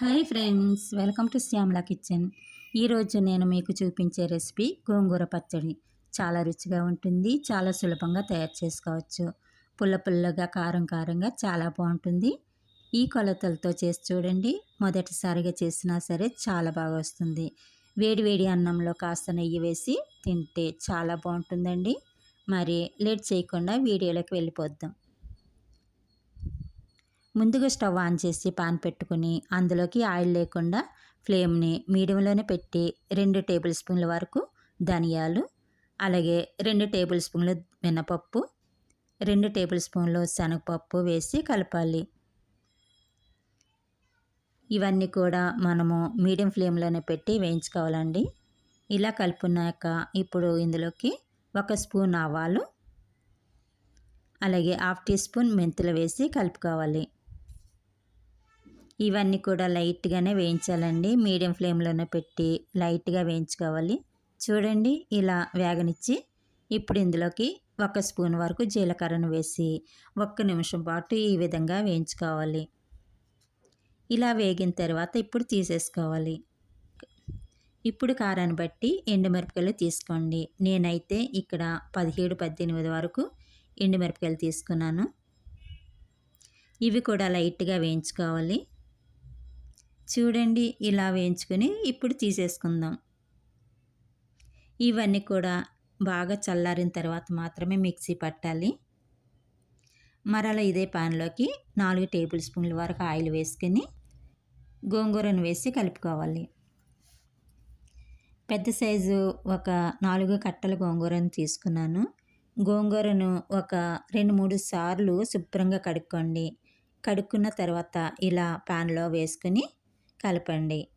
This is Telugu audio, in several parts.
Hi friends welcome to Shyamala kitchen. ఈరోజు నేను మీకు చూపించే రెసిపీ గోంగూర పచ్చడి. చాలా రుచిగా ఉంటుంది చాలా సులభంగా తయారు చేసుకోవచ్చు. పుల్ల పుల్లగా కారం కారంగా చాలా బాగుంటుంది. ఈ కొలతలతో చేసి చూడండి మొదటిసారిగా చేసినా సరే చాలా బాగా వస్తుంది. వేడి వేడి అన్నంలో కాస్త నెయ్యి వేసి తింటే చాలా బాగుంటుందండి. మరి లేట్ చేయకుండా వీడియోలోకి వెళ్ళిపోద్దాం. ముందుగా స్టవ్ ఆన్ చేసి పాన్ పెట్టుకుని అందులోకి ఆయిల్ లేకుండా ఫ్లేమ్ని మీడియంలోనే పెట్టి రెండు టేబుల్ స్పూన్ల వరకు ధనియాలు అలాగే రెండు టేబుల్ స్పూన్లు మినపప్పు రెండు టేబుల్ స్పూన్లు శనగపప్పు వేసి కలపాలి. ఇవన్నీ కూడా మనము మీడియం ఫ్లేమ్లోనే పెట్టి వేయించుకోవాలండి. ఇలా కలుపున్నాక ఇప్పుడు ఇందులోకి ఒక స్పూన్ ఆవాలు అలాగే హాఫ్ టీ స్పూన్ మెంతులు వేసి కలుపుకోవాలి. ఇవన్నీ కూడా లైట్గానే వేయించాలండి. మీడియం ఫ్లేమ్లోనే పెట్టి లైట్గా వేయించుకోవాలి. చూడండి ఇలా వేగనిచ్చి ఇప్పుడు ఇందులోకి ఒక స్పూన్ వరకు జీలకర్రను వేసి ఒక్క నిమిషం పాటు ఈ విధంగా వేయించుకోవాలి. ఇలా వేగిన తర్వాత ఇప్పుడు తీసేసుకోవాలి. ఇప్పుడు కారాన్ని బట్టి ఎండుమిరపకాయలు తీసుకోండి. నేనైతే ఇక్కడ పదిహేడు పద్దెనిమిది వరకు ఎండుమిరపకాయలు తీసుకున్నాను. ఇవి కూడా లైట్గా వేయించుకోవాలి. చూడండి ఇలా వేయించుకొని ఇప్పుడు తీసేసుకుందాం. ఇవన్నీ కూడా బాగా చల్లారిన తర్వాత మాత్రమే మిక్సీ పట్టాలి. మరలా ఇదే పాన్లోకి నాలుగు టేబుల్ స్పూన్ల వరకు ఆయిల్ వేసుకొని గోంగూరను వేసి కలుపుకోవాలి. పెద్ద సైజు ఒక నాలుగు కట్టల గోంగూరను తీసుకున్నాను. గోంగూరను ఒక రెండు మూడు సార్లు శుభ్రంగా కడుక్కోండి. కడుక్కున్న తర్వాత ఇలా పాన్లో వేసుకొని కలపండి.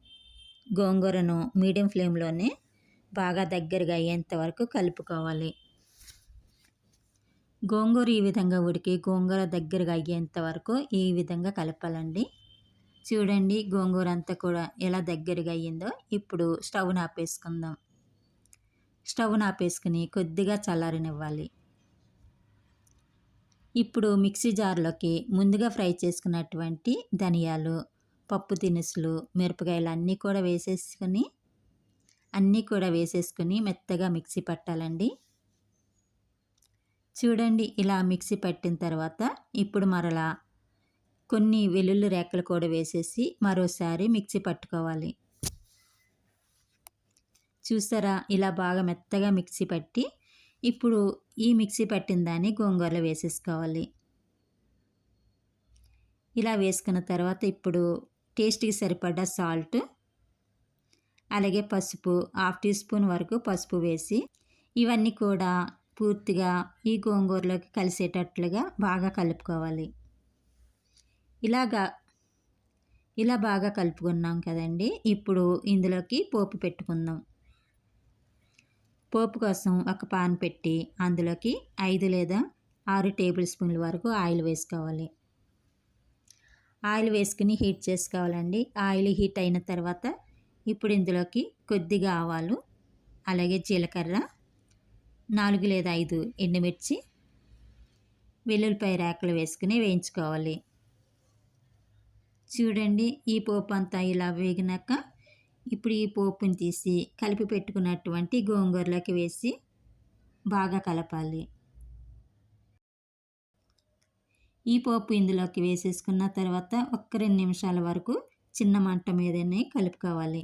గోంగూరను మీడియం ఫ్లేమ్లోనే బాగా దగ్గరగా అయ్యేంత వరకు కలుపుకోవాలి. గోంగూర ఈ విధంగా ఉడికి గోంగూర దగ్గరగా అయ్యేంత వరకు ఈ విధంగా కలపాలండి. చూడండి గోంగూర అంతా కూడా ఎలా దగ్గరగా అయ్యిందో ఇప్పుడు స్టవ్ ఆపేసుకుందాం. స్టవ్ ఆపేసుకుని కొద్దిగా చల్లారనివ్వాలి. ఇప్పుడు మిక్సీ జార్లోకి ముందుగా ఫ్రై చేసుకున్నటువంటి ధనియాలు పప్పు దినుసులు మిరపకాయలు అన్నీ కూడా వేసేసుకొని అన్నీ కూడా వేసేసుకొని మెత్తగా మిక్సీ పట్టాలండి. చూడండి ఇలా మిక్సీ పట్టిన తర్వాత ఇప్పుడు మరలా కొన్ని వెల్లుల్లి రేకలు కూడా వేసేసి మరోసారి మిక్సీ పట్టుకోవాలి. చూసారా ఇలా బాగా మెత్తగా మిక్సీ పట్టి ఇప్పుడు ఈ మిక్సీ పట్టిన దాన్ని గోంగూరలో వేసేసుకోవాలి. ఇలా వేసుకున్న తర్వాత ఇప్పుడు టేస్ట్కి సరిపడ్డ సాల్ట్ అలాగే పసుపు హాఫ్ టీ స్పూన్ వరకు పసుపు వేసి ఇవన్నీ కూడా పూర్తిగా ఈ గోంగూరలోకి కలిసేటట్లుగా బాగా కలుపుకోవాలి. ఇలాగా ఇలా బాగా కలుపుకున్నాం కదండి ఇప్పుడు ఇందులోకి పోపు పెట్టుకుందాం. పోపు కోసం ఒక పాన్ పెట్టి అందులోకి ఐదు లేదా ఆరు టేబుల్ స్పూన్ల వరకు ఆయిల్ వేసుకోవాలి. ఆయిల్ వేసుకుని హీట్ చేసుకోవాలండి. ఆయిల్ హీట్ అయిన తర్వాత ఇప్పుడు ఇందులోకి కొద్దిగా ఆవాలు అలాగే జీలకర్ర నాలుగు లేదా ఐదు ఎండుమిర్చి వెల్లుల్లిపాయ రేకలు వేసుకుని వేయించుకోవాలి. చూడండి ఈ పోపు అంతా ఇలా వేగినాక ఇప్పుడు ఈ పోపుని తీసి కలిపి పెట్టుకున్నటువంటి గోంగూరలోకి వేసి బాగా కలపాలి. ఈ పోపు ఇందులోకి వేసేసుకున్న తర్వాత ఒక్క రెండు నిమిషాల వరకు చిన్న మంట మీదనే కలుపుకోవాలి.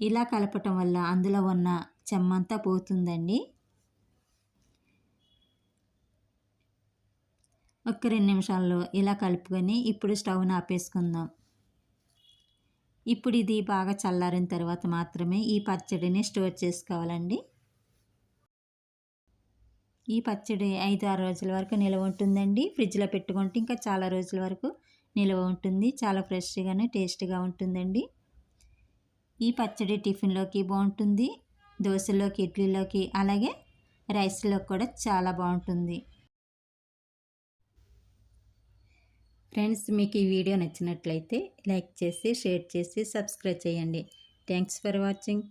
ఇలా కలపటం వల్ల అందులో ఉన్న చెమ్మంతా పోతుందండి. ఒక్క రెండు నిమిషాల్లో ఇలా కలుపుకొని ఇప్పుడు స్టవ్ని ఆపేసుకుందాం. ఇప్పుడు ఇది బాగా చల్లారిన తర్వాత మాత్రమే ఈ పచ్చడిని స్టోర్ చేసుకోవాలండి. ఈ పచ్చడి ఐదు ఆరు రోజుల వరకు నిల్వ ఉంటుందండి. ఫ్రిడ్జ్లో పెట్టుకుంటే ఇంకా చాలా రోజుల వరకు నిల్వ ఉంటుంది. చాలా ఫ్రెష్గానే టేస్ట్గా ఉంటుందండి. ఈ పచ్చడి టిఫిన్లోకి బాగుంటుంది. దోశలోకి ఇడ్లీలోకి అలాగే రైస్లో కూడా చాలా బాగుంటుంది. ఫ్రెండ్స్ మీకు ఈ వీడియో నచ్చినట్లయితే లైక్ చేసి షేర్ చేసి సబ్స్క్రైబ్ చేయండి. Thanks for watching.